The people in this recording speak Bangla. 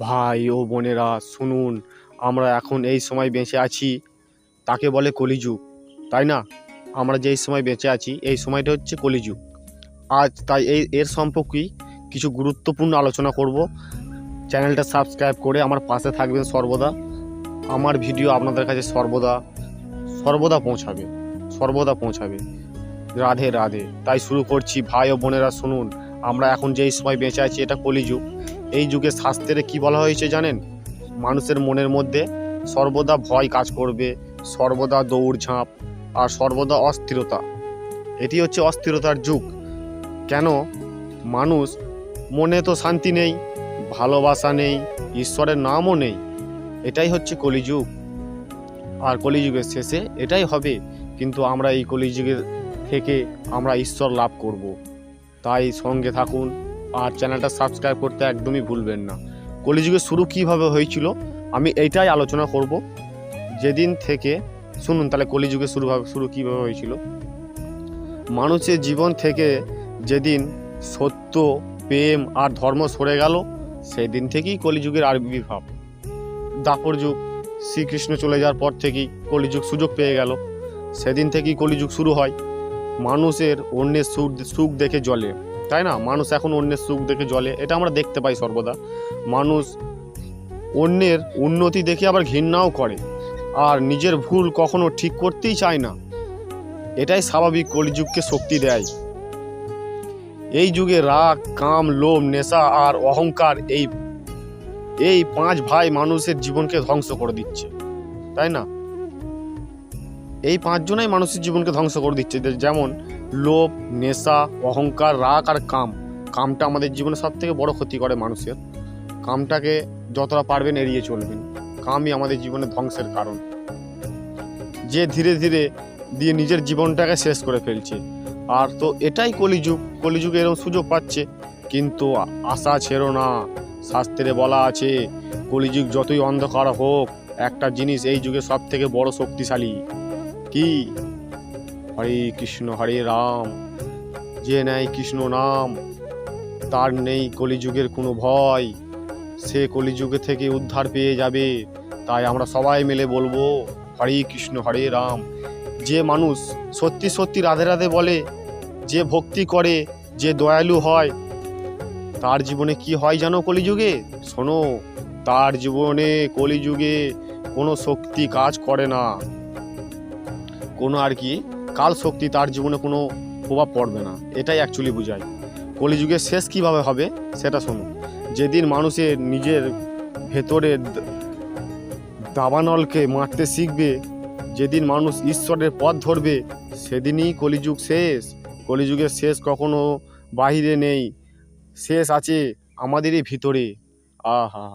ভাই ও বোনেরা, শুনুন, আমরা এখন এই সময় বেঁচে আছি। তাকে বলে কলিযুগ, তাই না? আমরা যেই সময় বেঁচে আছি, এই সময়টা হচ্ছে কলিযুগ। আজ তাই এই এর সম্পর্কেই কিছু গুরুত্বপূর্ণ আলোচনা করব। চ্যানেলটা সাবস্ক্রাইব করে আমার পাশে থাকবেন সর্বদা। আমার ভিডিও আপনাদের কাছে সর্বদা সর্বদা পৌঁছাবে সর্বদা পৌঁছাবে। রাধে রাধে। তাই শুরু করছি। ভাই ও বোনেরা, শুনুন আমরা এখন যেই সময় বেঁচে আছি, এটা কলিযুগ। এই যুগে শাস্ত্রে কি বলা হয়েছে জানেন? মানুষের মনের মধ্যে সর্বদা ভয় কাজ করবে, সর্বদা দৌড়ঝাঁপ আর সর্বদা অস্থিরতা। এটি হচ্ছে অস্থিরতার যুগ। কেন? মানুষ মনে তো শান্তি নেই, ভালোবাসা নেই, ঈশ্বরের নামও নেই। এটাই হচ্ছে কলিযুগ। আর কলিযুগের শেষে এটাই হবে, কিন্তু আমরা এই কলিযুগের থেকে আমরা ঈশ্বর লাভ করব। তাই সঙ্গে থাকুন আর চ্যানেলটা সাবস্ক্রাইব করতে একদমই ভুলবেন না। কলিযুগের শুরু কীভাবে হয়েছিল, আমি এইটাই আলোচনা করব। যেদিন থেকে, শুনুন তাহলে কলিযুগের শুরু শুরু কীভাবে হয়েছিল। মানুষের জীবন থেকে যেদিন সত্য, প্রেম আর ধর্ম সরে গেল সেই দিন থেকেই কলিযুগের আবির্ভাব দাপর যুগ, শ্রীকৃষ্ণ চলে যাওয়ার পর থেকেই কলিযুগ সুযোগ পেয়ে গেল। সেদিন থেকেই কলিযুগ শুরু হয়। মানুষের অন্যের সুখ সুখ দেখে জলে তাই না? মানুষ এখন অন্যের সুখ দেখে জলে এটা আমরা দেখতে পাই সর্বদা। মানুষ অন্যের উন্নতি দেখে আবার ঘৃণাও করে। আর নিজের ভুল কখনো ঠিক করতেই চায় না। এটাই স্বাভাবিক কলিযুগকে শক্তি দেয়। এই যুগে রাগ, কাম, লোভ, নেশা আর অহংকার এই এই পাঁচ ভাই মানুষের জীবনকে ধ্বংস করে দিচ্ছে। তাই না? এই পাঁচজনাই মানুষের জীবনকে ধ্বংস করে দিচ্ছে। যেমন লোভ, নেশা, অহংকার, রাগ আর কাম। কামটা আমাদের জীবনে সব থেকে বড় ক্ষতি করে মানুষের। কামটাকে যতটা পারবেন এড়িয়ে চলবেন। কামই আমাদের জীবনে ধ্বংসের কারণ। যে ধীরে ধীরে দিয়ে নিজের জীবনটাকে শেষ করে ফেলছে। আর তো এটাই কলিযুগ। কলিযুগে এরকম সুযোগ পাচ্ছে। কিন্তু আশা ছেড়ো না। শাস্ত্রে বলা আছে, কলিযুগ যতই অন্ধকার হোক, একটা জিনিস এই যুগে সব থেকে বড় শক্তিশালী। কি? হরে কৃষ্ণ, হরে রাম, যে নেয় কৃষ্ণ নাম, তার নেই কলিযুগের কোনো ভয়। সে কলিযুগে থেকে উদ্ধার পেয়ে যাবে, তাই আমরা সবাই মিলে বলব, হরে কৃষ্ণ, হরে রাম। যে মানুষ সত্যি সত্যি রাধে রাধে বলে, যে ভক্তি করে, যে দয়ালু হয়, তার জীবনে কি হয় জানো কলিযুগে? শোনো, তার জীবনে কলিযুগে কোনো শক্তি কাজ করে না। কোনো আর কি, কাল শক্তি তার জীবনে কোনো প্রভাব পড়বে না। এটাই অ্যাকচুয়ালি বোঝায়। কলিযুগের শেষ কীভাবে হবে, সেটা শোনো। যেদিন মানুষের নিজের ভেতরে দাবানলকে মারতে শিখবে, যেদিন মানুষ ঈশ্বরের পথ ধরবে, সেদিনই কলিযুগ শেষ। কলিযুগের শেষ কখনো বাহিরে নেই। শেষ আছে আমাদেরই ভিতরে। আহা।